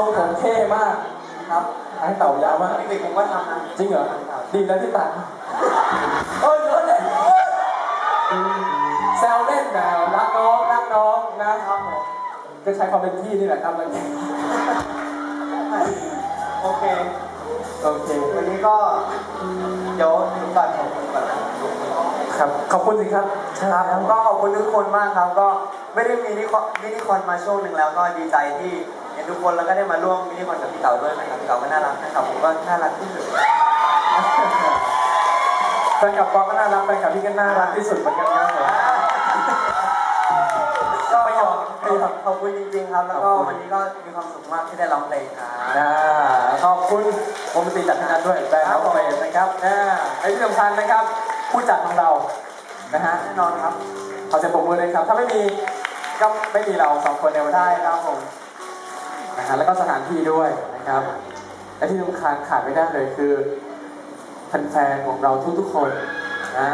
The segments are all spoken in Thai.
รงผมเท่มากครับหางเต่ายาวมากเด็กผมก็ทำนะจริงเหรอดีแล้วที่ตัดเอ้ยเล่นแซวเล่นแต่รักน้องรักน้องนะครับผมก็ใช้ความเป็นพี่นี่แหละครับแล้วโอเคโอเควันนี้ก็เดี๋ยวถึงก่อนขอบคุณก่อนครับขอบคุณสิครับครับก็ขอบคุณทุกคนมากครับก็ไม่ได้มีนิคอนมินิคนมาช่วงหนึ่งแล้วก็ดีใจที่ นทุกคนแล้วก็ได้มาร่วมมินิคอนกับพี่เต๋าด้วยนะครับพี่เต๋าก็น่ารักนะครับผมก็น่ารักที่สุดแฟนคลับปอก็น่ารักแฟนคลับพี่ก็น่ารักที่สุดเหมือนกันครับผมก็ไม่ยอมไม่ยอมขอบคุณจริงๆครับ แล้วก็วันนี้ก็มีความสุขมากที่ได้ร้องเพลงครับอ่าขอบคุณวงดนตรีจากที่นั้นด้วยแบงค์ครับเฟสนะครับอ่าและที่สำคัญนะครับ ผู้จัดของเรานะฮะแน่นอนครับขอเสียงปรบมือเลยครับ ถ้าไม่มีก็ไม่มีเราสองคนในวันนี้ได้ครับผม นะฮะแล้วก็สถานที่ด้วยนะครับและที่สำคัญขาดไม่ได้เลยคือแฟนๆของเราทุกๆคนนะ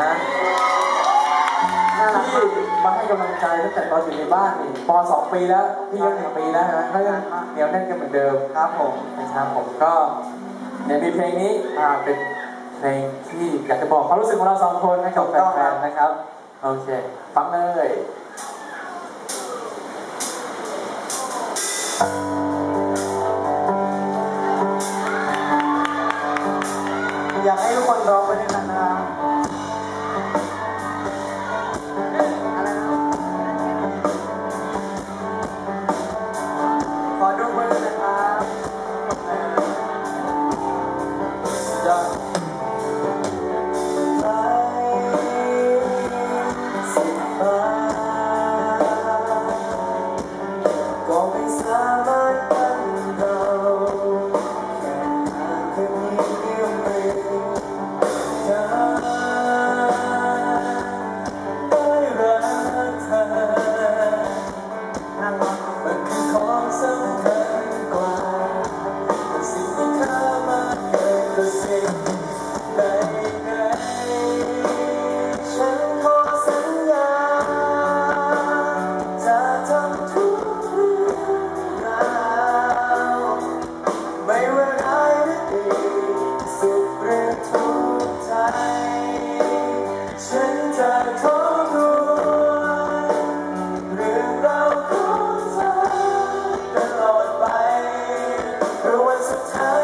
ที่มาให้กำลังใจตั้งแต่ตอนอยู่ในบ้านนี่ปสองปีแล้วพี่ก็หนึ่งปีแล้วนะก็ยังเหนียวแน่นกันเหมือนเดิมครับผมนะครับผมก็เนี่ยมีเพลงนี้อ่าเป็นเพลงที่อยากจะบอกความรู้สึกของเราสองคนให้กับแฟนๆนะครับโอเคฟังเลย อยากให้ทุกคนร้องไปด้วยกันนะครับขอดูมือนะครับจะไปสุดฟ้าก็ไม่สามารถไป Sometimes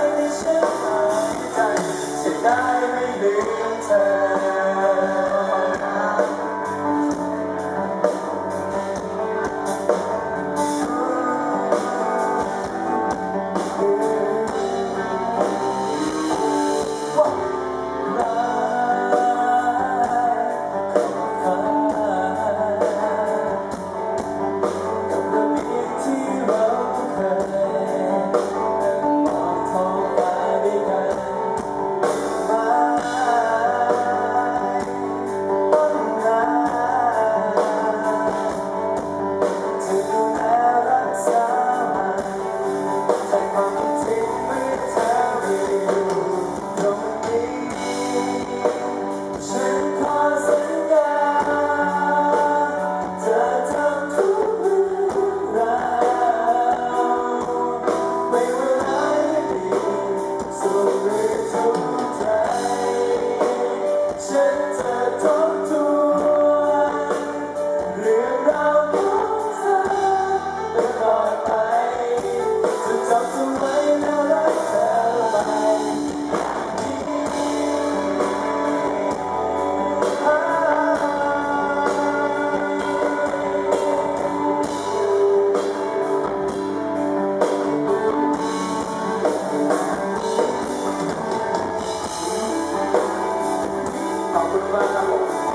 Deus amor.